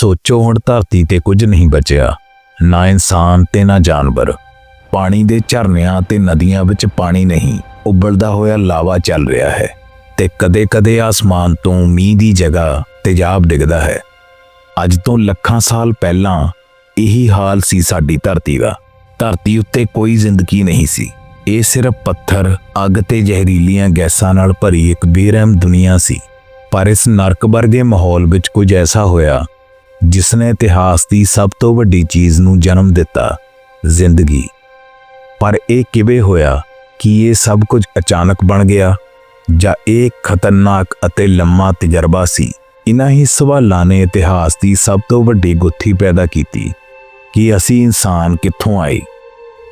ਸੋਚੋ ਹੁਣ ਧਰਤੀ ਤੇ ਕੁਝ ਨਹੀਂ ਬਚਿਆ। ਨਾ ਇਨਸਾਨ ਤੇ ਨਾ ਜਾਨਵਰ। ਪਾਣੀ ਦੇ ਝਰਨਿਆਂ ਤੇ ਨਦੀਆਂ ਵਿੱਚ ਪਾਣੀ ਨਹੀਂ ਉੱਬਲਦਾ ਹੋਇਆ ਲਾਵਾ ਚੱਲ ਰਿਹਾ ਹੈ ਤੇ ਕਦੇ-ਕਦੇ ਆਸਮਾਨ ਤੋਂ ਮੀਂਹ ਦੀ ਜਗ੍ਹਾ ਤੇਜ਼ਾਬ ਡਿੱਗਦਾ ਹੈ। ਅੱਜ ਤੋਂ ਲੱਖਾਂ ਸਾਲ ਪਹਿਲਾਂ ਇਹੀ ਹਾਲ ਸੀ ਸਾਡੀ ਧਰਤੀ ਦਾ। ਧਰਤੀ ਉੱਤੇ ਕੋਈ ਜ਼ਿੰਦਗੀ ਨਹੀਂ ਸੀ। ਇਹ ਸਿਰਫ ਪੱਥਰ, ਅੱਗ ਤੇ ਜ਼ਹਿਰੀਲੀਆਂ ਗੈਸਾਂ ਨਾਲ ਭਰੀ ਇੱਕ ਬੇਰਹਿਮ ਦੁਨੀਆ ਸੀ। ਪਰ ਇਸ ਨਰਕ ਵਰਗੇ ਮਾਹੌਲ ਵਿੱਚ ਕੁਝ ਐਸਾ ਹੋਇਆ ਜਿਸ ਨੇ ਇਤਿਹਾਸ ਦੀ ਸਭ ਤੋਂ ਵੱਡੀ ਚੀਜ਼ ਨੂੰ ਜਨਮ ਦਿੱਤਾ, ਜ਼ਿੰਦਗੀ। ਪਰ ਇਹ ਕਿਵੇਂ ਹੋਇਆ? ਕਿ ਇਹ ਸਭ ਕੁਝ ਅਚਾਨਕ ਬਣ ਗਿਆ? ਜਾਂ ਇਹ ਖਤਰਨਾਕ ਅਤੇ ਲੰਮਾ ਤਜਰਬਾ ਸੀ? ਇਨ੍ਹਾਂ ਹੀ ਸਵਾਲਾਂ ਨੇ ਇਤਿਹਾਸ ਦੀ ਸਭ ਤੋਂ ਵੱਡੀ ਗੁੱਥੀ ਪੈਦਾ ਕੀਤੀ। ਕਿ ਅਸੀਂ ਇਨਸਾਨ ਕਿੱਥੋਂ ਆਏ?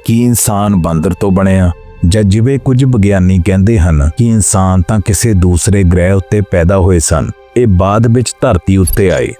ਕੀ ਇਨਸਾਨ ਬਾਂਦਰ ਤੋਂ ਬਣਿਆ? ਜਾਂ ਜਿਵੇਂ ਕੁਝ ਵਿਗਿਆਨੀ ਕਹਿੰਦੇ ਹਨ ਕਿ ਇਨਸਾਨ ਤਾਂ ਕਿਸੇ ਦੂਸਰੇ ਗ੍ਰਹਿ ਉੱਤੇ ਪੈਦਾ ਹੋਏ ਸਨ, ਇਹ ਬਾਅਦ ਵਿੱਚ ਧਰਤੀ ਉੱਤੇ ਆਏ।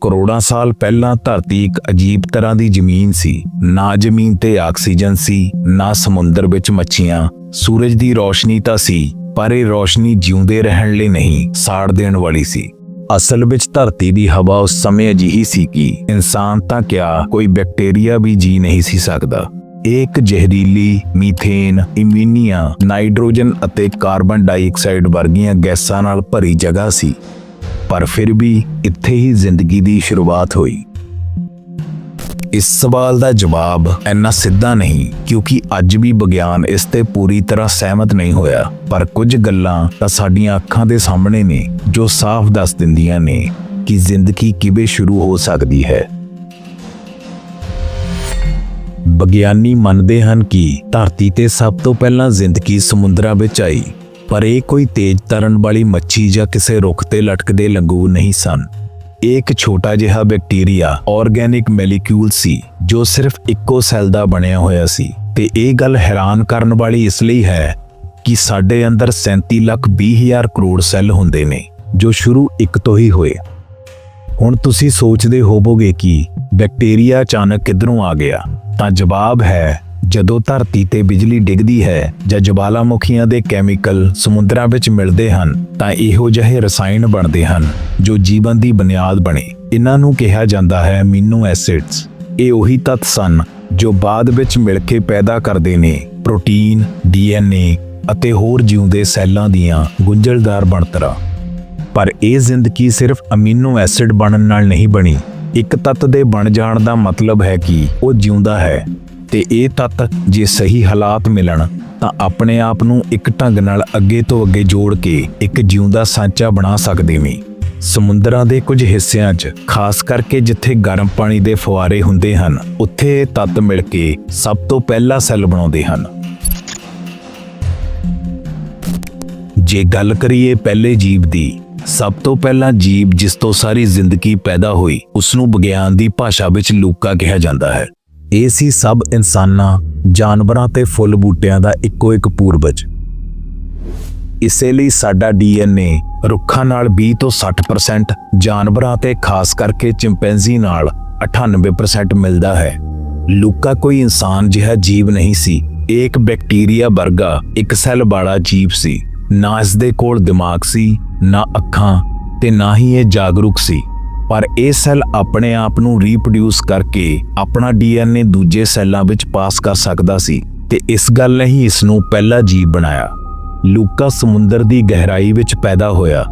ਕਰੋੜਾਂ ਸਾਲ ਪਹਿਲਾਂ ਧਰਤੀ ਇੱਕ ਅਜੀਬ ਤਰ੍ਹਾਂ ਦੀ ਜ਼ਮੀਨ ਸੀ। ਨਾ ਜ਼ਮੀਨ ਤੇ ਆਕਸੀਜਨ ਸੀ, ਨਾ ਸਮੁੰਦਰ ਵਿੱਚ ਮੱਛੀਆਂ। ਸੂਰਜ ਦੀ ਰੋਸ਼ਨੀ ਤਾਂ ਸੀ, ਪਰ ਇਹ ਰੋਸ਼ਨੀ ਜਿਉਂਦੇ ਰਹਿਣ ਲਈ ਨਹੀਂ, ਸਾੜ ਦੇਣ ਵਾਲੀ ਸੀ। ਅਸਲ ਵਿੱਚ ਧਰਤੀ ਦੀ ਹਵਾ ਉਸ ਸਮੇਂ ਅਜਿਹੀ ਸੀ ਕਿ ਇਨਸਾਨ ਤਾਂ ਕਿਆ ਕੋਈ ਬੈਕਟੀਰੀਆ ਵੀ ਜੀ ਨਹੀਂ ਸੀ ਸਕਦਾ। ਇਹ ਇੱਕ ਜ਼ਹਿਰੀਲੀ ਮੀਥੇਨ ਇਮੀਨੀਆ ਨਾਈਟ੍ਰੋਜਨ ਅਤੇ ਕਾਰਬਨ ਡਾਈਆਕਸਾਈਡ ਵਰਗੀਆਂ ਗੈਸਾਂ ਨਾਲ ਭਰੀ ਜਗ੍ਹਾ ਸੀ। ਪਰ ਫਿਰ ਵੀ ਇੱਥੇ ਹੀ ਜ਼ਿੰਦਗੀ ਦੀ ਸ਼ੁਰੂਆਤ ਹੋਈ। ਇਸ ਸਵਾਲ ਦਾ ਜਵਾਬ ਇੰਨਾ ਸਿੱਧਾ ਨਹੀਂ, ਕਿਉਂਕਿ ਅੱਜ ਵੀ ਵਿਗਿਆਨ ਇਸ ਤੇ ਪੂਰੀ ਤਰ੍ਹਾਂ ਸਹਿਮਤ ਨਹੀਂ ਹੋਇਆ। ਪਰ ਕੁਝ ਗੱਲਾਂ ਤਾਂ ਸਾਡੀਆਂ ਅੱਖਾਂ ਦੇ ਸਾਹਮਣੇ ਨੇ, ਜੋ ਸਾਫ਼ ਦੱਸ ਦਿੰਦੀਆਂ ਨੇ ਕਿ ਜ਼ਿੰਦਗੀ ਕਿਵੇਂ ਸ਼ੁਰੂ ਹੋ ਸਕਦੀ ਹੈ। ਵਿਗਿਆਨੀ ਮੰਨਦੇ ਹਨ ਕਿ ਧਰਤੀ ਤੇ ਸਭ ਤੋਂ ਪਹਿਲਾਂ ਜ਼ਿੰਦਗੀ ਸਮੁੰਦਰਾਂ ਵਿੱਚ ਆਈ। ਪਰ ਇਹ ਕੋਈ ਤੇਜ਼ ਤਰਨ ਵਾਲੀ ਮੱਛੀ ਜਾਂ ਕਿਸੇ ਰੁੱਖ ਤੇ ਲਟਕਦੇ ਲੰਗੂ ਨਹੀਂ ਸਨ। ਇਹ ਇੱਕ ਛੋਟਾ ਜਿਹਾ ਬੈਕਟੀਰੀਆ, ਆਰਗੈਨਿਕ ਮੋਲੀਕਿਊਲ ਸੀ, ਜੋ ਸਿਰਫ ਇੱਕੋ ਸੈੱਲ ਦਾ ਬਣਿਆ ਹੋਇਆ ਸੀ। ਤੇ ਇਹ ਗੱਲ ਹੈਰਾਨ ਕਰਨ ਵਾਲੀ ਇਸ ਲਈ ਹੈ ਕਿ ਸਾਡੇ ਅੰਦਰ 37 ਲੱਖ 20 ਹਜ਼ਾਰ ਕਰੋੜ ਸੈੱਲ ਹੁੰਦੇ ਨੇ, ਜੋ ਸ਼ੁਰੂ ਇੱਕ ਤੋਂ ਹੀ ਹੋਏ। ਹੁਣ ਤੁਸੀਂ ਸੋਚਦੇ ਹੋਵੋਗੇ ਕਿ ਬੈਕਟੀਰੀਆ ਅਚਾਨਕ ਕਿੱਧਰੋਂ ਆ ਗਿਆ, ਤਾਂ ਜਵਾਬ ਹੈ ਜਦੋਂ ਧਰਤੀ ਤੇ ਬਿਜਲੀ ਡਿੱਗਦੀ ਹੈ ਜਾਂ ਜਵਾਲਾਮੁਖੀਆਂ ਦੇ ਕੈਮੀਕਲ ਸਮੁੰਦਰਾਂ ਵਿੱਚ ਮਿਲਦੇ ਹਨ, ਤਾਂ ਇਹੋ ਜਿਹੇ ਰਸਾਇਣ ਬਣਦੇ ਹਨ ਜੋ ਜੀਵਨ ਦੀ ਬੁਨਿਆਦ ਬਣੇ। ਇਹਨਾਂ ਨੂੰ ਕਿਹਾ ਜਾਂਦਾ ਹੈ ਅਮੀਨੋ ਐਸਿਡਸ। ਇਹ ਉਹੀ ਤੱਤ ਸਨ ਜੋ ਬਾਅਦ ਵਿੱਚ ਮਿਲ ਕੇ ਪੈਦਾ ਕਰਦੇ ਨੇ, ਪ੍ਰੋਟੀਨ, ਡੀਐਨਏ ਅਤੇ ਹੋਰ ਜਿਉਂਦੇ ਸੈੱਲਾਂ ਦੀਆਂ ਗੁੰਝਲਦਾਰ ਬਣਤਰਾਂ। ਪਰ ਇਹ ਜ਼ਿੰਦਗੀ ਸਿਰਫ ਅਮੀਨੋ ਐਸਿਡ ਬਣਨ ਨਾਲ ਨਹੀਂ ਬਣੀ। ਇੱਕ ਤੱਤ ਦੇ ਬਣ ਜਾਣ ਦਾ ਮਤਲਬ ਹੈ ਕਿ ਉਹ ਜਿਉਂਦਾ ਹੈ। ਤੇ ਇਹ ਤੱਤ ਜੇ ਸਹੀ ਹਾਲਾਤ ਮਿਲਣ, ਤਾਂ ਆਪਣੇ ਆਪ ਨੂੰ ਇੱਕ ਢੰਗ ਨਾਲ ਅੱਗੇ ਤੋਂ ਅੱਗੇ ਜੋੜ ਕੇ ਇੱਕ ਜਿਉਂਦਾ ਸਾਂਚਾ ਬਣਾ ਸਕਦੇ ਵੀ। ਸਮੁੰਦਰਾਂ ਦੇ ਕੁਝ ਹਿੱਸਿਆਂ 'ਚ, ਖਾਸ ਕਰਕੇ ਜਿੱਥੇ ਗਰਮ ਪਾਣੀ ਦੇ ਫੁਆਰੇ ਹੁੰਦੇ ਹਨ, ਉੱਥੇ ਇਹ ਤੱਤ ਮਿਲ ਕੇ ਸਭ ਤੋਂ ਪਹਿਲਾ ਸੈੱਲ ਬਣਾਉਂਦੇ ਹਨ। ਜੇ ਗੱਲ ਕਰੀਏ ਪਹਿਲੇ ਜੀਵ ਦੀ, ਸਭ ਤੋਂ ਪਹਿਲਾਂ ਜੀਵ ਜਿਸ ਤੋਂ ਸਾਰੀ ਜ਼ਿੰਦਗੀ ਪੈਦਾ ਹੋਈ ਉਸ ਨੂੰ ਵਿਗਿਆਨ ਦੀ ਭਾਸ਼ਾ ਵਿੱਚ ਲੂਕਾ ਕਿਹਾ ਜਾਂਦਾ ਹੈ। ਇਹ ਸੀ ਸਭ ਇਨਸਾਨਾਂ, ਜਾਨਵਰਾਂ ਤੇ ਫੁੱਲ ਬੂਟਿਆਂ ਦਾ ਇੱਕੋ ਇੱਕ ਪੂਰਵਜ ਇਸੇ ਲਈ ਸਾਡਾ ਡੀਐਨਏ ਰੁੱਖਾਂ ਨਾਲ 20 ਤੋਂ 60% ਜਾਨਵਰਾਂ ਤੇ ਖਾਸ ਕਰਕੇ ਚਿੰਪੈਂਜ਼ੀ ਨਾਲ 98% ਮਿਲਦਾ ਹੈ। ਲੂਕਾ ਕੋਈ ਇਨਸਾਨ ਜਿਹਾ ਜੀਵ ਨਹੀਂ ਸੀ, ਇਹ ਇੱਕ ਬੈਕਟੀਰੀਆ ਵਰਗਾ ਇੱਕ ਸੈੱਲ ਵਾਲਾ ਜੀਵ ਸੀ। ਨਾ ਇਸ ਦੇ ਕੋਲ ਦਿਮਾਗ ਸੀ, ਨਾ ਅੱਖਾਂ ਤੇ ਨਾ ਹੀ ਇਹ ਜਾਗਰੂਕ ਸੀ। ਪਰ ਇਹ ਸੈੱਲ ਆਪਣੇ ਆਪ ਨੂੰ ਰੀਪਰੋਡਿਊਸ ਕਰਕੇ ਆਪਣਾ ਡੀਐਨਏ ਦੂਜੇ ਸੈੱਲਾਂ ਵਿੱਚ ਪਾਸ ਕਰ ਸਕਦਾ ਸੀ ਤੇ ਇਸ ਗੱਲ ਨੇ ਹੀ ਇਸ ਨੂੰ ਪਹਿਲਾ ਜੀਵ ਬਣਾਇਆ। ਲੂਕਾ ਸਮੁੰਦਰ ਦੀ ਗਹਿਰਾਈ ਵਿੱਚ ਪੈਦਾ ਹੋਇਆ,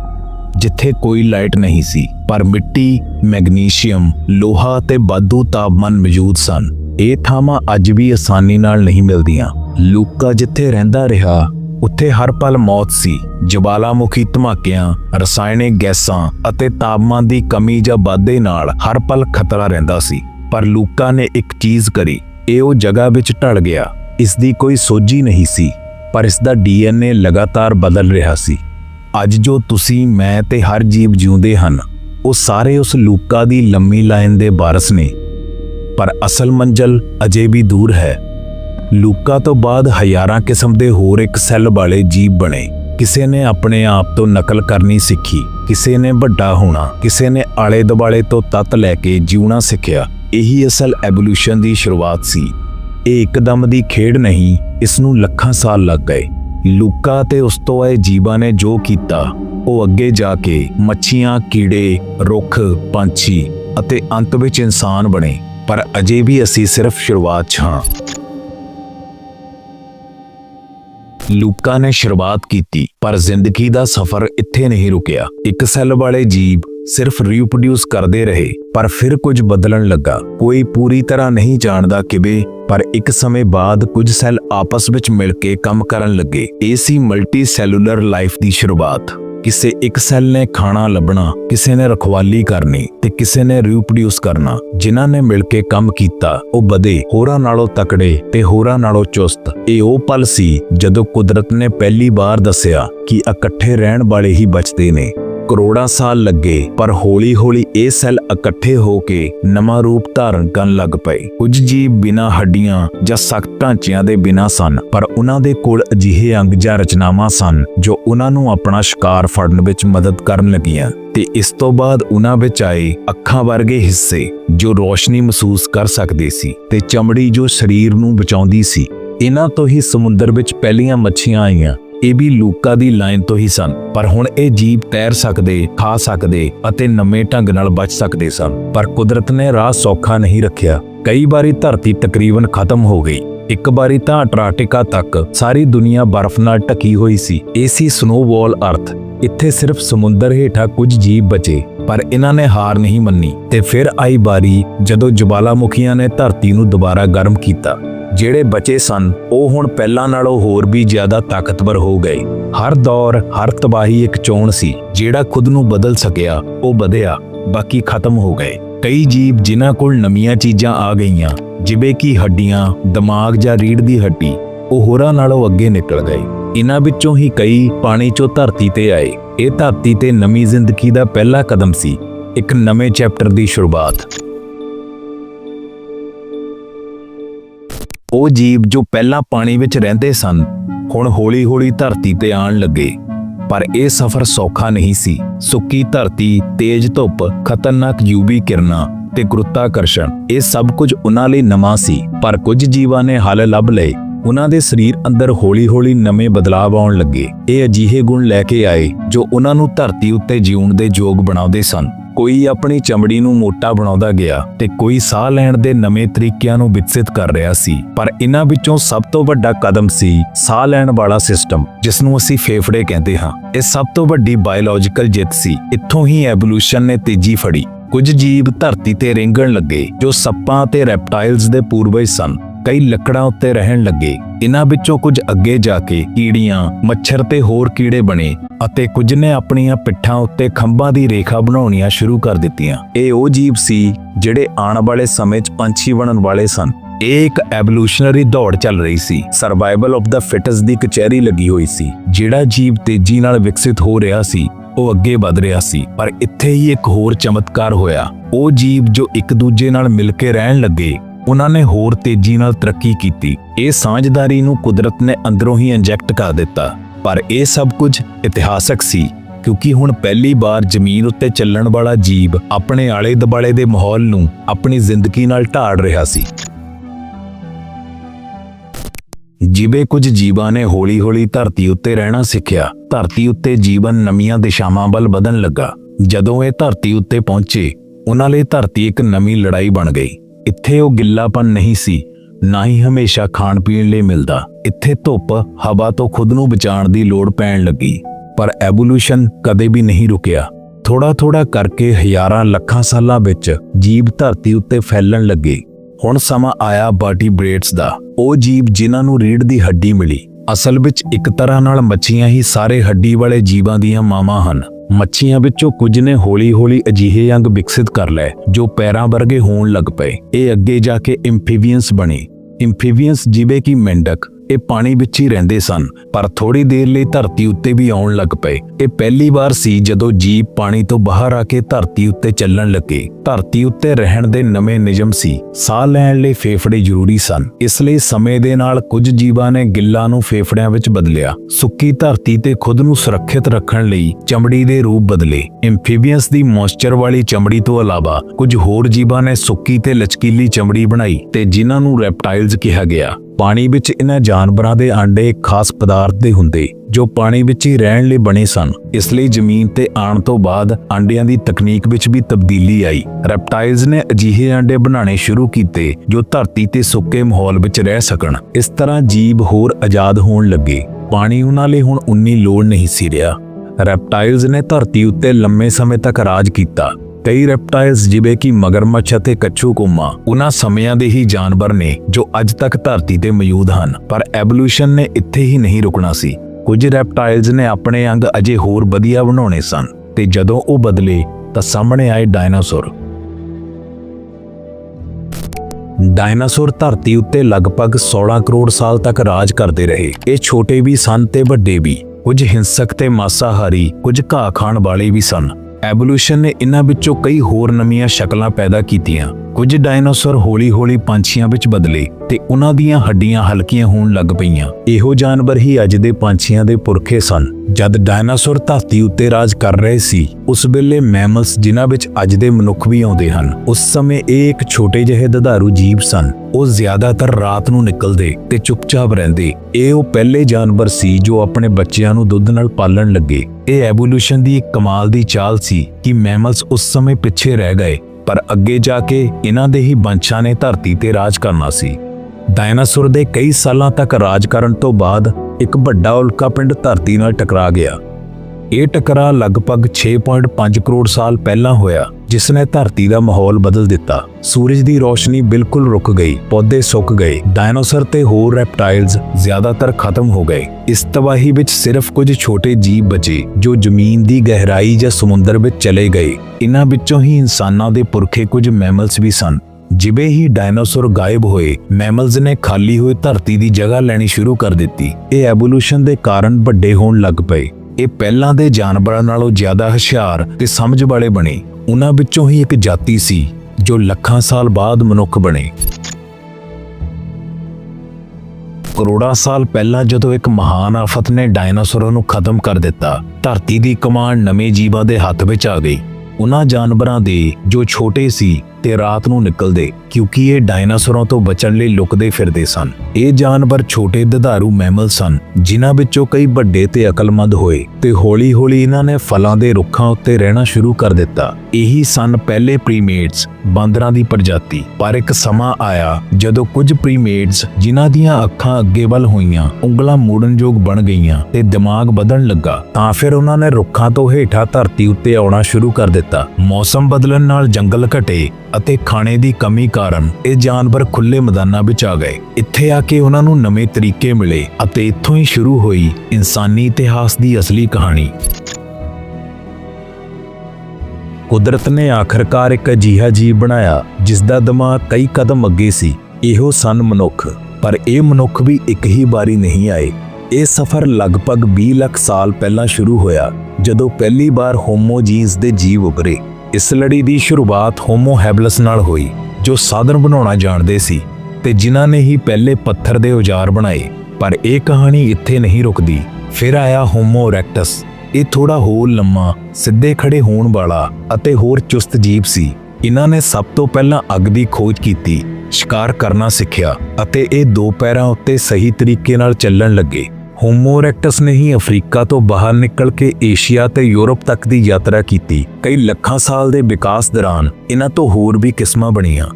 ਜਿੱਥੇ ਕੋਈ ਲਾਈਟ ਨਹੀਂ ਸੀ, ਪਰ ਮਿੱਟੀ, ਮੈਗਨੀਸ਼ੀਅਮ, ਲੋਹਾ ਤੇ ਵਾਧੂ ਤਾਪਮਾਨ ਮੌਜੂਦ ਸਨ। ਇਹ ਥਾਵਾਂ ਅੱਜ ਵੀ ਆਸਾਨੀ ਨਾਲ ਨਹੀਂ ਮਿਲਦੀਆਂ। ਲੂਕਾ ਜਿੱਥੇ ਰਹਿੰਦਾ ਰਿਹਾ ਉੱਥੇ ਹਰ ਪਲ ਮੌਤ ਸੀ। ਜਵਾਲਾਮੁਖੀ ਧਮਾਕਿਆਂ, ਰਸਾਇਣਿਕ ਗੈਸਾਂ ਅਤੇ ਤਾਪਮਾਨ ਦੀ ਕਮੀ ਜਾਂ ਵਾਧੇ ਨਾਲ ਹਰ ਪਲ ਖਤਰਾ ਰਹਿੰਦਾ ਸੀ। ਪਰ ਲੂਕਾ ਨੇ ਇੱਕ ਚੀਜ਼ ਕਰੀ, ਇਹ ਉਹ ਜਗ੍ਹਾ ਵਿੱਚ ਢਲ ਗਿਆ। ਇਸ ਦੀ ਕੋਈ ਸੋਝੀ ਨਹੀਂ ਸੀ, ਪਰ ਇਸ ਦਾ ਡੀਐਨਏ ਲਗਾਤਾਰ ਬਦਲ ਰਿਹਾ ਸੀ। ਅੱਜ ਜੋ ਤੁਸੀਂ, ਮੈਂ ਤੇ ਹਰ ਜੀਵ ਜਿਉਂਦੇ ਹਨ, ਉਹ ਸਾਰੇ ਉਸ ਲੂਕਾ ਦੀ ਲੰਮੀ ਲਾਈਨ ਦੇ ਵਾਰਸ ਨੇ। ਪਰ ਅਸਲ ਮੰਜ਼ਲ ਅਜੇ ਵੀ ਦੂਰ ਹੈ। ਲੂਕਾ ਤੋਂ ਬਾਅਦ ਹਜ਼ਾਰਾਂ ਕਿਸਮ ਦੇ ਹੋਰ ਇੱਕ ਸੈੱਲ ਵਾਲੇ ਜੀਵ ਬਣੇ। ਕਿਸੇ ਨੇ ਆਪਣੇ ਆਪ ਤੋਂ ਨਕਲ ਕਰਨੀ ਸਿੱਖੀ, ਕਿਸੇ ਨੇ ਵੱਡਾ ਹੋਣਾ, ਕਿਸੇ ਨੇ ਆਲੇ ਦੁਆਲੇ ਤੋਂ ਤੱਤ ਲੈ ਕੇ ਜਿਉਣਾ ਸਿੱਖਿਆ। ਇਹੀ ਅਸਲ ਐਵੋਲੂਸ਼ਨ ਦੀ ਸ਼ੁਰੂਆਤ ਸੀ। ਇਹ ਇੱਕਦਮ ਦੀ ਖੇਡ ਨਹੀਂ, ਇਸ ਨੂੰ ਲੱਖਾਂ ਸਾਲ ਲੱਗ ਗਏ। ਲੂਕਾ ਤੇ ਉਸ ਤੋਂ ਆਏ ਜੀਵਾਂ ਨੇ ਜੋ ਕੀਤਾ, ਉਹ ਅੱਗੇ ਜਾ ਕੇ ਮੱਛੀਆਂ, ਕੀੜੇ, ਰੁੱਖ, ਪੰਛੀ ਅਤੇ ਅੰਤ ਵਿੱਚ ਇਨਸਾਨ ਬਣੇ। ਪਰ ਅਜੇ ਵੀ ਅਸੀਂ ਸਿਰਫ ਸ਼ੁਰੂਆਤ 'ਚ ਹਾਂ। ਲੂਕਾ ਨੇ ਸ਼ੁਰੂਆਤ ਕੀਤੀ, ਪਰ ਜ਼ਿੰਦਗੀ ਦਾ ਸਫ਼ਰ ਇੱਥੇ ਨਹੀਂ ਰੁਕਿਆ। ਇੱਕ ਸੈੱਲ ਵਾਲੇ ਜੀਵ ਸਿਰਫ ਰੀਪਰੋਡਿਊਸ ਕਰਦੇ ਰਹੇ, ਪਰ ਫਿਰ ਕੁਝ ਬਦਲਣ ਲੱਗਾ। ਕੋਈ ਪੂਰੀ ਤਰ੍ਹਾਂ ਨਹੀਂ ਜਾਣਦਾ ਕਿਵੇਂ, ਪਰ ਇੱਕ ਸਮੇਂ ਬਾਅਦ ਕੁਝ ਸੈੱਲ ਆਪਸ ਵਿੱਚ ਮਿਲ ਕੇ ਕੰਮ ਕਰਨ ਲੱਗੇ। ਇਹ ਸੀ ਮਲਟੀ ਸੈਲੂਲਰ ਲਾਈਫ ਦੀ ਸ਼ੁਰੂਆਤ। ਕਿਸੇ ਇੱਕ ਸੈੱਲ ਨੇ ਖਾਣਾ ਲੱਭਣਾ, ਕਿਸੇ ਨੇ ਰਖਵਾਲੀ ਕਰਨੀ ਤੇ ਕਿਸੇ ਨੇ ਰੀਪਰੋਡਿਊਸ ਕਰਨਾ, ਜਿਨ੍ਹਾਂ ਨੇ ਮਿਲ ਕੇ ਕੰਮ ਕੀਤਾ, ਉਹ ਬਦੇ ਹੋਰਾਂ ਨਾਲੋਂ ਤਕੜੇ ਤੇ ਹੋਰਾਂ ਨਾਲੋਂ ਚੁਸਤ। ਇਹ ਉਹ ਪਲ ਸੀ ਜਦੋਂ ਕੁਦਰਤ ਨੇ ਪਹਿਲੀ ਵਾਰ ਦੱਸਿਆ ਕਿ ਇਕੱਠੇ ਰਹਿਣ ਵਾਲੇ ਹੀ ਬਚਦੇ ਨੇ। ਕਰੋੜਾਂ ਸਾਲ ਲੱਗੇ, ਪਰ ਹੌਲੀ-ਹੌਲੀ ਇਹ ਸੈੱਲ ਇਕੱਠੇ ਹੋ ਕੇ ਨਵਾਂ ਰੂਪ ਧਾਰਨ ਕਰਨ ਲੱਗ ਪਏ। ਕੁਝ ਜੀਵ ਬਿਨਾਂ ਹੱਡੀਆਂ ਜਾਂ ਸਖਤ ਢਾਂਚਿਆਂ ਦੇ ਬਿਨਾਂ ਸਨ, ਪਰ ਉਹਨਾਂ ਦੇ ਕੋਲ ਅਜਿਹੇ ਅੰਗ ਜਾਂ ਰਚਨਾਵਾਂ ਸਨ, ਜੋ ਉਹਨਾਂ ਨੂੰ ਆਪਣਾ ਸ਼ਿਕਾਰ ਫੜਨ ਵਿੱਚ ਮਦਦ ਕਰਨ ਲੱਗੀਆਂ। ਤੇ ਇਸ ਤੋਂ ਬਾਅਦ ਉਹਨਾਂ ਵਿੱਚ ਆਏ ਅੱਖਾਂ ਵਰਗੇ ਹਿੱਸੇ, ਜੋ ਰੋਸ਼ਨੀ ਮਹਿਸੂਸ ਕਰ ਸਕਦੇ ਸੀ, ਤੇ ਚਮੜੀ ਜੋ ਸਰੀਰ ਨੂੰ ਬਚਾਉਂਦੀ ਸੀ। ਇਹਨਾਂ ਤੋਂ ਹੀ ਸਮੁੰਦਰ ਵਿੱਚ ਪਹਿਲੀਆਂ ਮੱਛੀਆਂ ਆਈਆਂ। ਇਹ ਵੀ ਲੂਕਾ ਦੀ ਲਾਈਨ ਤੋਂ ਹੀ ਸਨ, ਪਰ ਹੁਣ ਇਹ ਜੀਵ ਤੈਰ ਸਕਦੇ, ਖਾ ਸਕਦੇ ਅਤੇ ਨਵੇਂ ਢੰਗ ਨਾਲ ਬਚ ਸਕਦੇ ਸਨ। ਪਰ ਕੁਦਰਤ ਨੇ ਰਾਹ ਸੌਖਾ ਨਹੀਂ ਰੱਖਿਆ। ਕਈ ਵਾਰੀ ਧਰਤੀ ਤਕਰੀਬਨ ਖਤਮ ਹੋ ਗਈ। ਇੱਕ ਵਾਰੀ ਤਾਂ ਅੰਟਾਰਕਟਿਕਾ ਤੱਕ ਸਾਰੀ ਦੁਨੀਆ ਬਰਫ਼ ਨਾਲ ਢਕੀ ਹੋਈ ਸੀ। ਇਹ ਸੀ ਸਨੋਵਾਲ ਅਰਥ। ਇੱਥੇ ਸਿਰਫ ਸਮੁੰਦਰ ਹੇਠਾਂ ਕੁਝ ਜੀਵ ਬਚੇ, ਪਰ ਇਹਨਾਂ ਨੇ ਹਾਰ ਨਹੀਂ ਮੰਨੀ। ਤੇ ਫਿਰ ਆਈ ਵਾਰੀ ਜਦੋਂ ਜਵਾਲਾਮੁਖੀਆਂ ਨੇ ਧਰਤੀ ਨੂੰ ਦੁਬਾਰਾ ਗਰਮ ਕੀਤਾ। ਜਿਹੜੇ ਬਚੇ ਸਨ, ਉਹ ਹੁਣ ਪਹਿਲਾਂ ਨਾਲੋਂ ਹੋਰ ਵੀ ਜ਼ਿਆਦਾ ਤਾਕਤਵਰ ਹੋ ਗਏ। ਹਰ ਦੌਰ, ਹਰ ਤਬਾਹੀ ਇੱਕ ਚੋਣ ਸੀ। ਜਿਹੜਾ ਖੁਦ ਨੂੰ ਬਦਲ ਸਕਿਆ, ਉਹ ਵਧਿਆ, ਬਾਕੀ ਖਤਮ ਹੋ ਗਏ। ਕਈ ਜੀਵ ਜਿਨ੍ਹਾਂ ਕੋਲ ਨਵੀਆਂ ਚੀਜ਼ਾਂ ਆ ਗਈਆਂ, ਜਿਵੇਂ ਕਿ ਹੱਡੀਆਂ, ਦਿਮਾਗ ਜਾਂ ਰੀੜ ਦੀ ਹੱਡੀ, ਉਹ ਹੋਰਾਂ ਨਾਲੋਂ ਅੱਗੇ ਨਿਕਲ ਗਏ। ਇਹਨਾਂ ਵਿੱਚੋਂ ਹੀ ਕਈ ਪਾਣੀ 'ਚੋਂ ਧਰਤੀ ਤੇ ਆਏ। ਇਹ ਧਰਤੀ ਤੇ ਨਵੀਂ ਜ਼ਿੰਦਗੀ ਦਾ ਪਹਿਲਾ ਕਦਮ ਸੀ। ਇੱਕ ਨਵੇਂ ਚੈਪਟਰ ਦੀ ਸ਼ੁਰੂਆਤ। ਉਹ ਜੀਵ ਜੋ ਪਹਿਲਾਂ ਪਾਣੀ ਵਿੱਚ ਰਹਿੰਦੇ ਸਨ, ਹੁਣ ਹੌਲੀ-ਹੌਲੀ ਧਰਤੀ ਤੇ ਆਉਣ ਲੱਗੇ। ਪਰ ਇਹ ਸਫ਼ਰ ਸੌਖਾ ਨਹੀਂ ਸੀ। ਸੁੱਕੀ ਧਰਤੀ, ਤੇਜ਼ ਧੁੱਪ, ਖਤਰਨਾਕ ਯੂਵੀ ਕਿਰਨਾਂ ਤੇ ਗੁਰੁੱਤਾਕਰਸ਼ਣ, ਇਹ ਸਭ ਕੁਝ ਉਹਨਾਂ ਲਈ ਨਵਾਂ ਸੀ। ਪਰ ਕੁਝ ਜੀਵਾਂ ਨੇ ਹੱਲ ਲੱਭ ਲਏ। ਉਹਨਾਂ ਦੇ ਸਰੀਰ ਅੰਦਰ ਹੌਲੀ-ਹੌਲੀ ਨਵੇਂ ਬਦਲਾਅ ਆਉਣ ਲੱਗੇ। ਇਹ ਅਜੀਹੇ ਗੁਣ ਲੈ ਕੇ ਆਏ ਜੋ ਉਹਨਾਂ ਨੂੰ ਧਰਤੀ ਉੱਤੇ ਜਿਉਣ ਦੇ ਯੋਗ ਬਣਾਉਂਦੇ ਸਨ। ਕੋਈ ਆਪਣੀ ਚਮੜੀ ਨੂੰ ਮੋਟਾ ਬਣਾਉਂਦਾ ਗਿਆ ਤੇ ਕੋਈ ਸਾਹ ਲੈਣ ਦੇ ਨਵੇਂ ਤਰੀਕਿਆਂ ਨੂੰ ਵਿਕਸਿਤ ਕਰ ਰਿਹਾ ਸੀ। ਪਰ ਇਹਨਾਂ ਵਿੱਚੋਂ ਸਭ ਤੋਂ ਵੱਡਾ ਕਦਮ ਸੀ ਸਾਹ ਲੈਣ ਵਾਲਾ ਸਿਸਟਮ, ਜਿਸ ਨੂੰ ਅਸੀਂ ਫੇਫੜੇ ਕਹਿੰਦੇ ਹਾਂ। ਇਹ ਸਭ ਤੋਂ ਵੱਡੀ ਬਾਇਓਲੋਜੀਕਲ ਜਿੱਤ ਸੀ। ਇੱਥੋਂ ਹੀ ਐਵੋਲੂਸ਼ਨ ਨੇ ਤੇਜ਼ੀ ਫੜੀ। ਕੁਝ ਜੀਵ ਧਰਤੀ ਤੇ ਰਿੰਗਣ ਲੱਗੇ, ਜੋ ਸੱਪਾਂ ਤੇ ਰੈਪਟਾਈਲਸ ਦੇ ਪੂਰਵਜ ਸਨ। ਕਈ ਲੱਕੜਾਂ ਉੱਤੇ ਰਹਿਣ ਲੱਗੇ। ਇਹਨਾਂ ਵਿੱਚੋਂ ਕੁਝ ਅੱਗੇ ਜਾ ਕੇ ਕੀੜੀਆਂ, ਮੱਛਰ ਤੇ ਹੋਰ ਕੀੜੇ ਬਣੇ ਅਤੇ ਕੁਝ ਨੇ ਆਪਣੀਆਂ ਪਿੱਠਾਂ ਉੱਤੇ ਖੰਭਾਂ ਦੀ ਰੇਖਾ ਬਣਾਉਣੀਆਂ ਸ਼ੁਰੂ ਕਰ ਦਿੱਤੀਆਂ। ਇਹ ਉਹ ਜੀਵ ਸੀ ਜਿਹੜੇ ਆਉਣ ਵਾਲੇ ਸਮੇਂ 'ਚ ਪੰਛੀ ਬਣਨ ਵਾਲੇ ਸਨ। ਇਹ ਇੱਕ ਐਵੋਲੂਸ਼ਨਰੀ ਦੌੜ ਚੱਲ ਰਹੀ ਸੀ। ਸਰਵਾਈਵਲ ਆਫ ਦਾ ਫਿਟਸ ਦੀ ਕਚਹਿਰੀ ਲੱਗੀ ਹੋਈ ਸੀ, ਜਿਹੜਾ ਜੀਵ ਤੇਜ਼ੀ ਨਾਲ ਵਿਕਸਿਤ ਹੋ ਰਿਹਾ ਸੀ, ਉਹ ਅੱਗੇ ਵਧ ਰਿਹਾ ਸੀ। ਪਰ ਇੱਥੇ ਹੀ ਇੱਕ ਹੋਰ ਚਮਤਕਾਰ ਹੋਇਆ। ਉਹ ਜੀਵ ਜੋ ਇੱਕ ਦੂਜੇ ਨਾਲ ਮਿਲ ਕੇ ਰਹਿਣ ਲੱਗੇ ਉਹਨਾਂ ਨੇ ਹੋਰ ਤੇਜ਼ੀ ਨਾਲ ਤਰੱਕੀ ਕੀਤੀ। ਇਹ ਸਾਂਝਦਾਰੀ ਨੂੰ ਕੁਦਰਤ ਨੇ ਅੰਦਰੋਂ ਹੀ ਇੰਜੈਕਟ ਕਰ ਦਿੱਤਾ। ਪਰ ਇਹ ਸਭ ਕੁਝ ਇਤਿਹਾਸਕ ਸੀ, ਕਿਉਂਕਿ ਹੁਣ ਪਹਿਲੀ ਵਾਰ ਜ਼ਮੀਨ ਉੱਤੇ ਚੱਲਣ ਵਾਲਾ ਜੀਵ ਆਪਣੇ ਆਲੇ ਦੁਆਲੇ ਦੇ ਮਾਹੌਲ ਨੂੰ ਆਪਣੀ ਜ਼ਿੰਦਗੀ ਨਾਲ ਢਾੜ ਰਿਹਾ ਸੀ। ਜਿਵੇਂ ਕੁਝ ਜੀਵਾਂ ਨੇ ਹੌਲੀ-ਹੌਲੀ ਧਰਤੀ ਉੱਤੇ ਰਹਿਣਾ ਸਿੱਖਿਆ, ਧਰਤੀ ਉੱਤੇ ਜੀਵਨ ਨਵੀਆਂ ਦਿਸ਼ਾਵਾਂ ਵੱਲ ਵਧਣ ਲੱਗਾ। ਜਦੋਂ ਇਹ ਧਰਤੀ ਉੱਤੇ ਪਹੁੰਚੇ, ਉਹਨਾਂ ਲਈ ਧਰਤੀ ਇੱਕ ਨਵੀਂ ਲੜਾਈ ਬਣ ਗਈ। ਇੱਥੇ ਉਹ ਗਿੱਲਾਪਨ ਨਹੀਂ ਸੀ, ਨਾ ਹੀ ਹਮੇਸ਼ਾ ਖਾਣ ਪੀਣ ਲਈ ਮਿਲਦਾ। ਇੱਥੇ ਧੁੱਪ ਹਵਾ ਤੋਂ ਖੁਦ ਨੂੰ ਬਚਾਉਣ ਦੀ ਲੋੜ ਪੈਣ ਲੱਗੀ, ਪਰ ਐਵੋਲੂਸ਼ਨ ਕਦੇ ਵੀ ਨਹੀਂ ਰੁਕਿਆ। ਥੋੜਾ ਥੋੜਾ ਕਰਕੇ ਹਜ਼ਾਰਾਂ ਲੱਖਾਂ ਸਾਲਾਂ ਵਿੱਚ ਜੀਵ ਧਰਤੀ ਉੱਤੇ ਫੈਲਣ ਲੱਗੇ। ਹੁਣ ਸਮਾਂ ਆਇਆ ਬਾਰਟੀਬ੍ਰੇਟਸ ਦਾ। ਉਹ ਜੀਵ ਜਿਨ੍ਹਾਂ ਨੂੰ ਰੀੜ ਦੀ ਹੱਡੀ ਮਿਲੀ। ਅਸਲ ਵਿੱਚ ਇੱਕ ਤਰ੍ਹਾਂ ਨਾਲ ਮੱਛੀਆਂ ਹੀ ਸਾਰੇ ਹੱਡੀ ਵਾਲੇ ਜੀਵਾਂ ਦੀਆਂ ਮਾਵਾਂ ਹਨ। ਮੱਛੀਆਂ ਵਿੱਚੋਂ ਕੁਝ ਨੇ ਹੌਲੀ-ਹੌਲੀ ਅਜਿਹੇ ਅੰਗ ਵਿਕਸਿਤ ਕਰ ਲਏ, ਜੋ ਪੈਰਾਂ ਵਰਗੇ ਹੋਣ ਲੱਗ ਪਏ। ਇਹ ਅੱਗੇ ਜਾ ਕੇ ਐਮਫੀਬੀਅਨਸ ਬਣੇ। ਐਮਫੀਬੀਅਨਸ ਜਿਵੇਂ ਕਿ ਮੇਂਢਕ ਇਹ ਪਾਣੀ ਵਿੱਚ ਹੀ ਰਹਿੰਦੇ ਸਨ, ਪਰ ਥੋੜੀ ਦੇਰ ਲਈ ਧਰਤੀ ਉੱਤੇ ਵੀ ਆਉਣ ਲੱਗ ਪਏ। ਇਹ ਪਹਿਲੀ ਵਾਰ ਸੀ ਜਦੋਂ ਜੀਵ ਪਾਣੀ ਤੋਂ ਬਾਹਰ ਆ ਕੇ ਧਰਤੀ ਉੱਤੇ ਚੱਲਣ ਲੱਗੇ। ਧਰਤੀ ਉੱਤੇ ਰਹਿਣ ਦੇ ਨਵੇਂ ਨਿਯਮ ਸੀ। ਸਾਹ ਲੈਣ ਲਈ ਫੇਫੜੇ ਜ਼ਰੂਰੀ ਸਨ। ਇਸ ਲਈ ਸਮੇਂ ਦੇ ਨਾਲ ਕੁਝ ਜੀਵਾਂ ਨੇ ਗਿੱਲਾਂ ਨੂੰ ਫੇਫੜਿਆਂ ਵਿੱਚ ਬਦਲਿਆ। ਸੁੱਕੀ ਧਰਤੀ ਤੇ ਖੁਦ ਨੂੰ ਸੁਰੱਖਿਅਤ ਰੱਖਣ ਲਈ ਚਮੜੀ ਦੇ ਰੂਪ ਬਦਲੇ। ਐਮਫੀਬੀਅਨਸ ਦੀ ਮੌਇਸਚਰ ਵਾਲੀ ਚਮੜੀ ਤੋਂ ਇਲਾਵਾ ਕੁਝ ਹੋਰ ਜੀਵਾਂ ਨੇ ਸੁੱਕੀ ਤੇ ਲਚਕੀਲੀ ਚਮੜੀ ਬਣਾਈ ਤੇ ਜਿਨ੍ਹਾਂ ਨੂੰ ਰੈਪਟਾਈਲਸ ਕਿਹਾ ਗਿਆ। ਪਾਣੀ ਵਿੱਚ ਇਹਨਾਂ ਜਾਨਵਰਾਂ ਦੇ ਆਂਡੇ ਇੱਕ ਖਾਸ ਪਦਾਰਥ ਦੇ ਹੁੰਦੇ, ਜੋ ਪਾਣੀ ਵਿੱਚ ਹੀ ਰਹਿਣ ਲਈ ਬਣੇ ਸਨ। ਇਸ ਲਈ ਜ਼ਮੀਨ ਤੇ ਆਉਣ ਤੋਂ ਬਾਅਦ ਆਂਡਿਆਂ ਦੀ ਤਕਨੀਕ ਵਿੱਚ ਵੀ ਤਬਦੀਲੀ ਆਈ। ਰੈਪਟਾਈਲਸ ਨੇ ਅਜਿਹੇ ਆਂਡੇ ਬਣਾਉਣੇ ਸ਼ੁਰੂ ਕੀਤੇ, ਜੋ ਧਰਤੀ ਤੇ ਸੁੱਕੇ ਮਾਹੌਲ ਵਿੱਚ ਰਹਿ ਸਕਣ। ਇਸ ਤਰ੍ਹਾਂ ਜੀਵ ਹੋਰ ਆਜ਼ਾਦ ਹੋਣ ਲੱਗੇ। ਪਾਣੀ ਉਹਨਾਂ ਲਈ ਹੁਣ ਉਨੀ ਲੋੜ ਨਹੀਂ ਸੀ ਰਿਹਾ। ਰੈਪਟਾਈਲਸ ਨੇ ਧਰਤੀ ਉੱਤੇ ਲੰਮੇ ਸਮੇਂ ਤੱਕ ਰਾਜ ਕੀਤਾ। ਕਈ ਰੈਪਟਾਈਲਸ ਜਿਵੇਂ ਕਿ ਮਗਰਮੱਛ ਅਤੇ ਕੱਛੂ ਕੁੰਮਾ, ਉਹਨਾਂ ਸਮਿਆਂ ਦੇ ਹੀ ਜਾਨਵਰ ਨੇ ਜੋ ਅੱਜ ਤੱਕ ਧਰਤੀ ਤੇ ਮੌਜੂਦ ਹਨ, ਪਰ ਐਵੋਲੂਸ਼ਨ ਨੇ ਇੱਥੇ ਹੀ ਨਹੀਂ ਰੁਕਣਾ ਸੀ। ਕੁਝ ਰੈਪਟਾਈਲਸ ਨੇ ਆਪਣੇ ਅੰਗ ਅਜੇ ਹੋਰ ਵਧੀਆ ਬਣਾਉਣੇ ਸਨ, ਤੇ ਜਦੋਂ ਉਹ ਬਦਲੇ, ਤਾਂ ਸਾਹਮਣੇ ਆਏ ਡਾਇਨਾਸੌਰ। ਡਾਇਨਾਸੌਰ ਧਰਤੀ ਉੱਤੇ ਲਗਭਗ 16 ਕਰੋੜ ਸਾਲ ਤੱਕ ਰਾਜ ਕਰਦੇ ਰਹੇ। ਇਹ ਛੋਟੇ ਵੀ ਸਨ ਤੇ ਵੱਡੇ ਵੀ। ਕੁਝ ਹਿੰਸਕ ਤੇ ਮਾਸਾਹਾਰੀ, ਕੁਝ ਘਾਹ ਖਾਣ ਵਾਲੇ ਵੀ ਸਨ। ਐਵੋਲੂਸ਼ਨ ਨੇ ਇਹਨਾਂ ਵਿੱਚੋਂ ਕਈ ਹੋਰ ਨਵੀਆਂ ਸ਼ਕਲਾਂ ਪੈਦਾ ਕੀਤੀਆਂ। ਕੁਝ ਡਾਇਨਾਸੌਰ ਹੌਲੀ-ਹੌਲੀ ਪੰਛੀਆਂ ਵਿੱਚ ਬਦਲੇ ਤੇ ਉਹਨਾਂ ਦੀਆਂ ਹੱਡੀਆਂ ਹਲਕੀਆਂ ਹੋਣ ਲੱਗ ਪਈਆਂ। ਇਹੋ ਜਾਨਵਰ ਹੀ ਅੱਜ ਦੇ ਪੰਛੀਆਂ ਦੇ ਪੁਰਖੇ ਸਨ। ਜਦ ਡਾਇਨਾਸੌਰ ਧਰਤੀ ਉੱਤੇ ਰਾਜ ਕਰ ਰਹੇ ਸੀ, ਉਸ ਵੇਲੇ ਮੈਮਲਸ ਜਿਨ੍ਹਾਂ ਵਿੱਚ ਅੱਜ ਦੇ ਮਨੁੱਖ ਵੀ ਆਉਂਦੇ ਹਨ, ਉਸ ਸਮੇਂ ਇਹ ਇੱਕ ਛੋਟੇ ਜਿਹੇ ਦਧਾਰੂ ਜੀਵ ਸਨ। ਉਹ ਜ਼ਿਆਦਾਤਰ ਰਾਤ ਨੂੰ ਨਿਕਲਦੇ ਤੇ ਚੁੱਪਚਾਪ ਰਹਿੰਦੇ। ਇਹ ਉਹ ਪਹਿਲੇ ਜਾਨਵਰ ਸੀ ਜੋ ਆਪਣੇ ਬੱਚਿਆਂ ਨੂੰ ਦੁੱਧ ਨਾਲ ਪਾਲਣ ਲੱਗੇ। ਇਹ ਐਵੋਲੂਸ਼ਨ ਦੀ ਇੱਕ ਕਮਾਲ ਦੀ ਚਾਲ ਸੀ ਕਿ ਮੈਮਲਸ ਉਸ ਸਮੇਂ ਪਿੱਛੇ ਰਹਿ ਗਏ। ਪਰ ਅੱਗੇ ਜਾ ਕੇ ਇਹਨਾਂ ਦੇ ਹੀ ਵੰਸ਼ਾਂ ਨੇ ਧਰਤੀ ਤੇ ਰਾਜ ਕਰਨਾ ਸੀ। ਡਾਇਨਾਸੌਰ ਦੇ ਕਈ ਸਾਲਾਂ ਤੱਕ ਰਾਜ ਕਰਨ ਤੋਂ ਬਾਅਦ ਇੱਕ ਵੱਡਾ ਉਲਕਾ ਪਿੰਡ ਧਰਤੀ ਨਾਲ ਟਕਰਾ ਗਿਆ। ਇਹ ਟਕਰਾਅ ਲਗਭਗ 6.5 ਕਰੋੜ ਸਾਲ ਪਹਿਲਾਂ ਹੋਇਆ। ਜਿਸ ਨੇ ਧਰਤੀ ਦਾ ਮਾਹੌਲ ਬਦਲ ਦਿੱਤਾ, ਸੂਰਜ ਦੀ ਰੋਸ਼ਨੀ ਬਿਲਕੁਲ ਰੁਕ ਗਈ, ਪੌਦੇ ਸੁੱਕ ਗਏ, ਡਾਇਨੋਸਰ ਤੇ ਹੋਰ ਰੈਪਟਾਈਲਸ ਜ਼ਿਆਦਾਤਰ ਖਤਮ ਹੋ ਗਏ। ਇਸ ਤਬਾਹੀ ਵਿੱਚ ਸਿਰਫ ਕੁਝ ਛੋਟੇ ਜੀਵ ਬਚੇ, ਜੋ ਜ਼ਮੀਨ ਦੀ ਗਹਿਰਾਈ ਜਾਂ ਸਮੁੰਦਰ ਵਿੱਚ ਚਲੇ ਗਏ। ਇਹਨਾਂ ਵਿੱਚੋਂ ਹੀ ਇਨਸਾਨਾਂ ਦੇ ਪੁਰਖੇ ਕੁਝ ਮੈਮਲਸ ਵੀ ਸਨ। ਜਿਵੇਂ ਹੀ ਡਾਇਨਾਸੌਰ ਗਾਇਬ ਹੋਏ, ਮੈਮਲਸ ਨੇ ਖਾਲੀ ਹੋਈ ਧਰਤੀ ਦੀ ਜਗ੍ਹਾ ਲੈਣੀ ਸ਼ੁਰੂ ਕਰ ਦਿੱਤੀ। ਇਹ ਐਵੋਲੂਸ਼ਨ ਦੇ ਕਾਰਨ ਵੱਡੇ ਹੋਣ ਲੱਗ ਪਏ। ਇਹ ਪਹਿਲਾਂ ਦੇ ਜਾਨਵਰਾਂ ਨਾਲੋਂ ਜ਼ਿਆਦਾ ਹੁਸ਼ਿਆਰ ਤੇ ਸਮਝ ਵਾਲੇ ਬਣੇ। ਉਹਨਾਂ ਵਿੱਚੋਂ ਹੀ ਇੱਕ ਜਾਤੀ ਸੀ, ਜੋ ਲੱਖਾਂ ਸਾਲ ਬਾਅਦ ਮਨੁੱਖ ਬਣੇ। ਕਰੋੜਾਂ ਸਾਲ ਪਹਿਲਾਂ ਜਦੋਂ ਇੱਕ ਮਹਾਨ ਆਫਤ ਨੇ ਡਾਇਨਾਸੌਰਾਂ ਨੂੰ ਖਤਮ ਕਰ ਦਿੱਤਾ, ਧਰਤੀ ਦੀ ਕਮਾਂਡ ਨਵੇਂ ਜੀਵਾਂ ਦੇ ਹੱਥ ਵਿੱਚ ਆ ਗਈ। ਉਹਨਾਂ ਜਾਨਵਰਾਂ ਦੇ, ਜੋ ਛੋਟੇ ਸੀ ਤੇ ਰਾਤ ਨੂੰ ਨਿਕਲਦੇ ਕਿਉਂਕਿ ਇਹ ਡਾਇਨਾਸੌਰਾਂ ਤੋਂ ਬਚਣ ਲਈ ਲੁਕਦੇ ਫਿਰਦੇ ਸਨ। ਇਹ ਜਾਨਵਰ ਛੋਟੇ ਦਧਾਰੂ ਮੈਮਲ ਸਨ, ਜਿਨ੍ਹਾਂ ਵਿੱਚੋਂ ਕਈ ਵੱਡੇ ਤੇ ਅਕਲਮੰਦ ਹੋਏ ਤੇ ਹੌਲੀ-ਹੌਲੀ ਇਹਨਾਂ ਨੇ ਫਲਾਂ ਦੇ ਰੁੱਖਾਂ ਉੱਤੇ ਰਹਿਣਾ ਸ਼ੁਰੂ ਕਰ ਦਿੱਤਾ। ਇਹੀ ਸਨ ਪਹਿਲੇ ਪ੍ਰੀਮੇਟਸ ਬਾਂਦਰਾਂ ਦੀ ਪ੍ਰਜਾਤੀ। ਪਰ ਇੱਕ ਸਮਾਂ ਆਇਆ ਜਦੋਂ ਕੁਝ ਪ੍ਰੀਮੇਟਸ ਜਿਨ੍ਹਾਂ ਦੀਆਂ ਅੱਖਾਂ ਅੱਗੇ ਵੱਲ ਹੋਈਆਂ, ਉਂਗਲਾਂ ਮੋੜਨਯੋਗ ਬਣ ਗਈਆਂ ਤੇ ਦਿਮਾਗ ਵਧਣ ਲੱਗਾ, ਤਾਂ ਫਿਰ ਉਹਨਾਂ ਨੇ ਰੁੱਖਾਂ ਤੋਂ ਹੇਠਾਂ ਧਰਤੀ ਉੱਤੇ ਆਉਣਾ ਸ਼ੁਰੂ ਕਰ ਦਿੱਤਾ। ਮੌਸਮ ਬਦਲਣ ਨਾਲ ਜੰਗਲ ਘਟੇ। ਅਤੇ ਖਾਣੇ ਦੀ ਕਮੀ ਕਾਰਨ ਇਹ ਜਾਨਵਰ ਖੁੱਲੇ ਮੈਦਾਨਾਂ ਵਿੱਚ ਆ ਗਏ। ਇੱਥੇ ਆ ਕੇ ਉਹਨਾਂ ਨੂੰ ਨਵੇਂ ਤਰੀਕੇ ਮਿਲੇ ਅਤੇ ਇੱਥੋਂ ਹੀ ਸ਼ੁਰੂ ਹੋਈ ਇਨਸਾਨੀ ਇਤਿਹਾਸ ਦੀ ਅਸਲੀ ਕਹਾਣੀ। ਕੁਦਰਤ ਨੇ ਆਖਰਕਾਰ ਇੱਕ ਅਜੀਹਾ ਜੀਵ ਬਣਾਇਆ ਜਿਸ ਦਾ ਦਿਮਾਗ ਕਈ ਕਦਮ ਅੱਗੇ ਸੀ। ਇਹੋ ਸਨ ਮਨੁੱਖ, ਪਰ ਇਹ ਮਨੁੱਖ ਵੀ ਇੱਕ ਹੀ ਵਾਰੀ ਨਹੀਂ ਆਏ। ਇਹ ਸਫ਼ਰ ਲਗਭਗ 20 ਲੱਖ ਸਾਲ ਪਹਿਲਾਂ ਸ਼ੁਰੂ ਹੋਇਆ, ਜਦੋਂ ਪਹਿਲੀ ਵਾਰ ਹੋਮੋ ਜੀਨਸ ਦੇ ਜੀਵ ਉਭਰੇ। ਇਸ ਲੜੀ ਦੀ ਸ਼ੁਰੂਆਤ ਹੋਮੋ ਹੈਬਲਸ ਨਾਲ ਹੋਈ, ਜੋ ਸਾਧਨ ਬਣਾਉਣਾ ਜਾਣਦੇ ਸੀ ਤੇ ਜਿਨ੍ਹਾਂ ਨੇ ਹੀ ਪਹਿਲੇ ਪੱਥਰ ਦੇ ਔਜ਼ਾਰ ਬਣਾਏ, ਪਰ ਇਹ ਕਹਾਣੀ ਇੱਥੇ ਨਹੀਂ ਰੁਕਦੀ। ਫਿਰ ਆਇਆ ਹੋਮੋ ਇਰੈਕਟਸ ਇਹ ਥੋੜਾ ਹੋਰ ਲੰਮਾ, ਸਿੱਧੇ ਖੜੇ ਹੋਣ ਵਾਲਾ ਅਤੇ ਹੋਰ ਚੁਸਤ ਜੀਵ ਸੀ। ਇਹਨਾਂ ਨੇ ਸਭ ਤੋਂ ਪਹਿਲਾਂ ਅੱਗ ਦੀ ਖੋਜ ਕੀਤੀ, ਸ਼ਿਕਾਰ ਕਰਨਾ ਸਿੱਖਿਆ ਅਤੇ ਇਹ ਦੋ ਪੈਰਾਂ ਉੱਤੇ ਸਹੀ ਤਰੀਕੇ ਨਾਲ ਚੱਲਣ ਲੱਗੇ। ਹੋਮੋ ਇਰੈਕਟਸ ਨੇ ਹੀ ਅਫਰੀਕਾ ਤੋਂ ਬਾਹਰ ਨਿਕਲ ਕੇ ਏਸ਼ੀਆ ਤੇ ਯੂਰਪ ਤੱਕ ਦੀ ਯਾਤਰਾ ਕੀਤੀ। ਕਈ ਲੱਖਾਂ ਸਾਲ ਦੇ ਵਿਕਾਸ ਦੌਰਾਨ ਇਹਨਾਂ ਤੋਂ ਹੋਰ ਵੀ ਕਿਸਮਾਂ ਬਣੀਆਂ।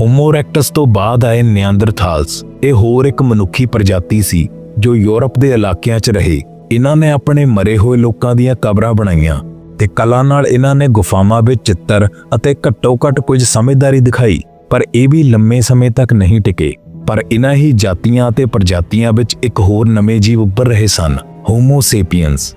ਹੋਮੋ ਇਰੈਕਟਸ ਤੋਂ ਬਾਅਦ ਆਏ ਨਿਆਂਦਰਥਾਲਸ ਇਹ ਹੋਰ ਇੱਕ ਮਨੁੱਖੀ ਪ੍ਰਜਾਤੀ ਸੀ, ਜੋ ਯੂਰਪ ਦੇ ਇਲਾਕਿਆਂ 'ਚ ਰਹੇ। ਇਹਨਾਂ ਨੇ ਆਪਣੇ ਮਰੇ ਹੋਏ ਲੋਕਾਂ ਦੀਆਂ ਕਬਰਾਂ ਬਣਾਈਆਂ ਤੇ ਕਲਾ ਨਾਲ ਇਹਨਾਂ ਨੇ ਗੁਫਾਵਾਂ ਵਿੱਚ ਚਿੱਤਰ ਅਤੇ ਘੱਟੋ-ਘੱਟ ਕੁਝ ਸਮਝਦਾਰੀ ਦਿਖਾਈ, ਪਰ ਇਹ ਵੀ ਲੰਮੇ ਸਮੇਂ ਤੱਕ ਨਹੀਂ ਟਿਕੇ। ਪਰ ਇਹਨਾਂ ਹੀ ਜਾਤੀਆਂ ਅਤੇ ਪ੍ਰਜਾਤੀਆਂ ਵਿੱਚ ਇੱਕ ਹੋਰ ਨਵੇਂ ਜੀਵ ਉੱਭਰ ਰਹੇ ਸਨ ਹੋਮੋ ਸੇਪੀਅਨਸ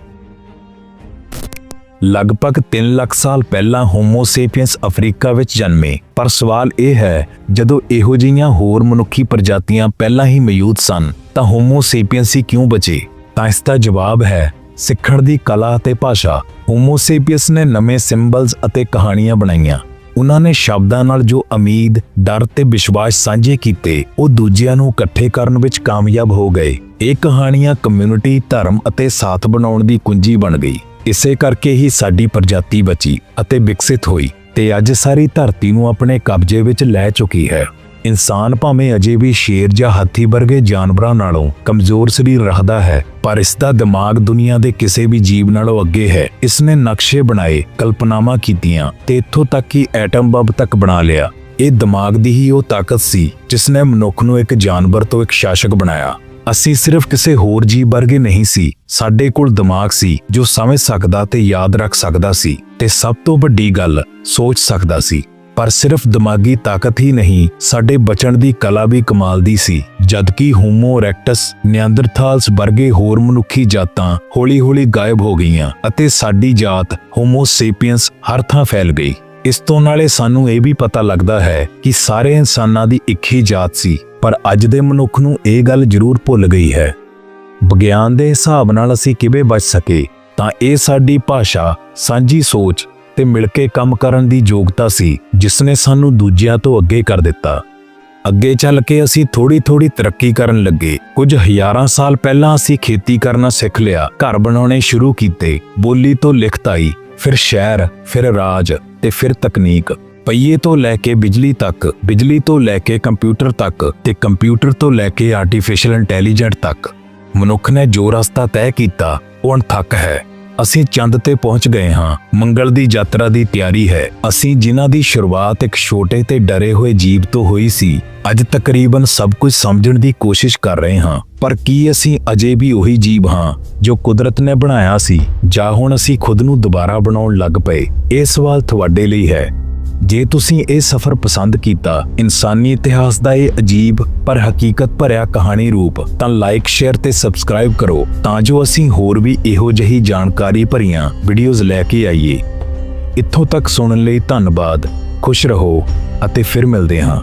ਲਗਭਗ 3 ਲੱਖ ਸਾਲ ਪਹਿਲਾਂ ਹੋਮੋ ਸੇਪੀਅਨਸ ਅਫਰੀਕਾ ਵਿੱਚ ਜਨਮੇ, ਪਰ ਸਵਾਲ ਇਹ ਹੈ, ਜਦੋਂ ਇਹੋ ਜਿਹੀਆਂ ਹੋਰ ਮਨੁੱਖੀ ਪ੍ਰਜਾਤੀਆਂ ਪਹਿਲਾਂ ਹੀ ਮੌਜੂਦ ਸਨ, ਤਾਂ ਹੋਮੋ ਸੇਪੀਅਨਸ ਹੀ ਕਿਉਂ ਬਚੇ? ਤਾਂ ਇਸ ਦਾ ਜਵਾਬ ਹੈ, ਸਿੱਖਣ ਦੀ ਕਲਾ ਅਤੇ ਭਾਸ਼ਾ। ਹੋਮੋ ਸੇਪੀਅਨਸ ਨੇ ਨਵੇਂ ਸਿੰਬਲਸ ਅਤੇ ਕਹਾਣੀਆਂ ਬਣਾਈਆਂ। ਉਹਨਾਂ ਨੇ ਸ਼ਬਦਾਂ ਨਾਲ ਜੋ ਉਮੀਦ, ਡਰ ਤੇ ਵਿਸ਼ਵਾਸ ਸਾਂਝੇ ਕੀਤੇ ਉਹ ਦੂਜਿਆਂ ਨੂੰ ਇਕੱਠੇ ਕਰਨ ਵਿੱਚ ਕਾਮਯਾਬ ਹੋ ਗਏ। ਇਹ ਕਹਾਣੀਆਂ ਕਮਿਊਨਿਟੀ ਧਰਮ ਅਤੇ ਸਾਥ ਬਣਾਉਣ ਦੀ ਕੁੰਜੀ ਬਣ ਗਈ। ਇਸੇ ਕਰਕੇ ਹੀ ਸਾਡੀ ਪ੍ਰਜਾਤੀ ਬਚੀ ਅਤੇ ਵਿਕਸਿਤ ਹੋਈ ਤੇ ਅੱਜ ਸਾਰੀ ਧਰਤੀ ਨੂੰ ਆਪਣੇ ਕਬਜ਼ੇ ਵਿੱਚ ਲੈ ਚੁੱਕੀ ਹੈ। ਇਨਸਾਨ ਭਾਵੇਂ ਅਜੇ ਵੀ ਸ਼ੇਰ ਜਾਂ ਹਾਥੀ ਵਰਗੇ ਜਾਨਵਰਾਂ ਨਾਲੋਂ ਕਮਜ਼ੋਰ ਸਰੀਰ ਰੱਖਦਾ ਹੈ, ਪਰ ਇਸ ਦਾ ਦਿਮਾਗ ਦੁਨੀਆ ਦੇ ਕਿਸੇ ਵੀ ਜੀਵ ਨਾਲੋਂ ਅੱਗੇ ਹੈ। ਇਸ ਨੇ ਨਕਸ਼ੇ ਬਣਾਏ, ਕਲਪਨਾਵਾਂ ਕੀਤੀਆਂ ਤੇ ਇੱਥੋਂ ਤੱਕ ਕਿ ਐਟਮ ਬੰਬ ਤੱਕ ਬਣਾ ਲਿਆ। ਇਹ ਦਿਮਾਗ ਦੀ ਹੀ ਉਹ ਤਾਕਤ ਸੀ ਜਿਸ ਨੇ ਮਨੁੱਖ ਨੂੰ ਇੱਕ ਜਾਨਵਰ ਤੋਂ ਇੱਕ ਸ਼ਾਸਕ ਬਣਾਇਆ। ਅਸੀਂ ਸਿਰਫ ਕਿਸੇ ਹੋਰ ਜੀਵ ਵਰਗੇ ਨਹੀਂ ਸੀ, ਸਾਡੇ ਕੋਲ ਦਿਮਾਗ ਸੀ, ਜੋ ਸਮਝ ਸਕਦਾ ਤੇ ਯਾਦ ਰੱਖ ਸਕਦਾ ਸੀ ਤੇ ਸਭ ਤੋਂ ਵੱਡੀ ਗੱਲ ਸੋਚ ਸਕਦਾ ਸੀ। ਪਰ ਸਿਰਫ ਦਿਮਾਗੀ ਤਾਕਤ ਹੀ ਨਹੀਂ, ਸਾਡੇ ਬਚਣ ਦੀ ਕਲਾ ਵੀ ਕਮਾਲ ਦੀ ਸੀ। ਜਦਕਿ ਹੋਮੋ ਇਰੈਕਟਸ ਨਿਆਂਦਰਥਾਲਸ ਵਰਗੇ ਹੋਰ ਮਨੁੱਖੀ ਜਾਤਾਂ ਹੌਲੀ-ਹੌਲੀ ਗਾਇਬ ਹੋ ਗਈਆਂ ਅਤੇ ਸਾਡੀ ਜਾਤ ਹੋਮੋ ਸੇਪੀਅੰਸ ਹਰ ਥਾਂ ਫੈਲ ਗਈ। ਇਸ ਤੋਂ ਨਾਲੇ ਸਾਨੂੰ ਇਹ ਵੀ ਪਤਾ ਲੱਗਦਾ ਹੈ ਕਿ ਸਾਰੇ ਇਨਸਾਨਾਂ ਦੀ ਇੱਕ ਹੀ ਜਾਤ ਸੀ, ਪਰ ਅੱਜ ਦੇ ਮਨੁੱਖ ਨੂੰ ਇਹ ਗੱਲ ਜ਼ਰੂਰ ਭੁੱਲ ਗਈ ਹੈ। ਵਿਗਿਆਨ ਦੇ ਹਿਸਾਬ ਨਾਲ ਅਸੀਂ ਕਿਵੇਂ ਬਚ ਸਕੇ, ਤਾਂ ਇਹ ਸਾਡੀ ਭਾਸ਼ਾ, ਸਾਂਝੀ ਸੋਚ ਤੇ ਮਿਲ ਕੇ ਕੰਮ ਕਰਨ ਦੀ ਯੋਗਤਾ ਸੀ ਜਿਸ ਨੇ ਸਾਨੂੰ ਦੂਜਿਆਂ ਤੋਂ ਅੱਗੇ ਕਰ ਦਿੱਤਾ। ਅੱਗੇ ਚੱਲ ਕੇ ਅਸੀਂ ਥੋੜੀ ਥੋੜੀ ਤਰੱਕੀ ਕਰਨ ਲੱਗੇ। ਕੁਝ ਹਜ਼ਾਰਾਂ ਸਾਲ ਪਹਿਲਾਂ ਅਸੀਂ ਖੇਤੀ ਕਰਨਾ ਸਿੱਖ ਲਿਆ, ਘਰ ਬਣਾਉਣੇ ਸ਼ੁਰੂ ਕੀਤੇ, ਬੋਲੀ ਤੋਂ ਲਿਖਤ ਆਈ, ਫਿਰ ਸ਼ਹਿਰ, ਫਿਰ ਰਾਜ ਤੇ ਫਿਰ ਤਕਨੀਕ। ਪਈਏ ਤੋਂ ਲੈ ਕੇ ਬਿਜਲੀ ਤੱਕ, ਬਿਜਲੀ ਤੋਂ ਲੈ ਕੇ ਕੰਪਿਊਟਰ ਤੱਕ ਤੇ ਕੰਪਿਊਟਰ ਤੋਂ ਲੈ ਕੇ ਆਰਟੀਫੀਸ਼ੀਅਲ ਇੰਟੈਲੀਜੈਂਟ ਤੱਕ। ਮਨੁੱਖ ਨੇ ਜੋ ਰਸਤਾ ਤੈਅ ਕੀਤਾ ਉਹ ਅਣਥੱਕ ਹੈ। ਅਸੀਂ ਚੰਦ ਤੇ ਪਹੁੰਚ ਗਏ ਹਾਂ। ਮੰਗਲ ਦੀ ਯਾਤਰਾ ਦੀ ਤਿਆਰੀ ਹੈ। ਅਸੀਂ ਜਿਨ੍ਹਾਂ ਦੀ ਸ਼ੁਰੂਆਤ ਇੱਕ ਛੋਟੇ ਤੇ ਡਰੇ ਹੋਏ ਜੀਵ ਤੋਂ ਹੋਈ ਸੀ, ਅੱਜ ਤਕਰੀਬਨ ਸਭ ਕੁਝ ਸਮਝਣ ਦੀ ਕੋਸ਼ਿਸ਼ ਕਰ ਰਹੇ ਹਾਂ। ਪਰ ਕੀ ਅਸੀਂ ਅਜੇ ਵੀ ਉਹੀ ਜੀਵ ਹਾਂ, ਜੋ ਕੁਦਰਤ ਨੇ ਬਣਾਇਆ ਸੀ, ਜਾਂ ਹੁਣ ਅਸੀਂ ਖੁਦ ਨੂੰ ਦੁਬਾਰਾ ਬਣਾਉਣ ਲੱਗ ਪਏ? ਇਹ ਸਵਾਲ ਤੁਹਾਡੇ ਲਈ ਹੈ। ਜੇ ਤੁਸੀਂ ਇਹ ਸਫ਼ਰ ਪਸੰਦ ਕੀਤਾ, ਇਨਸਾਨੀ ਇਤਿਹਾਸ ਦਾ ਇਹ ਅਜੀਬ ਪਰ ਹਕੀਕਤ ਭਰਿਆ ਕਹਾਣੀ ਰੂਪ, ਤਾਂ ਲਾਈਕ ਸ਼ੇਅਰ ਤੇ ਸਬਸਕ੍ਰਾਈਬ ਕਰੋ, ਤਾਂ ਜੋ ਅਸੀਂ ਹੋਰ ਵੀ ਇਹੋ ਜਿਹੀ ਜਾਣਕਾਰੀ ਭਰੀਆਂ ਵੀਡੀਓਜ਼ ਲੈ ਕੇ ਆਈਏ। ਇੱਥੋਂ ਤੱਕ ਸੁਣਨ ਲਈ ਧੰਨਵਾਦ, ਖੁਸ਼ ਰਹੋ ਅਤੇ ਫਿਰ ਮਿਲਦੇ ਹਾਂ।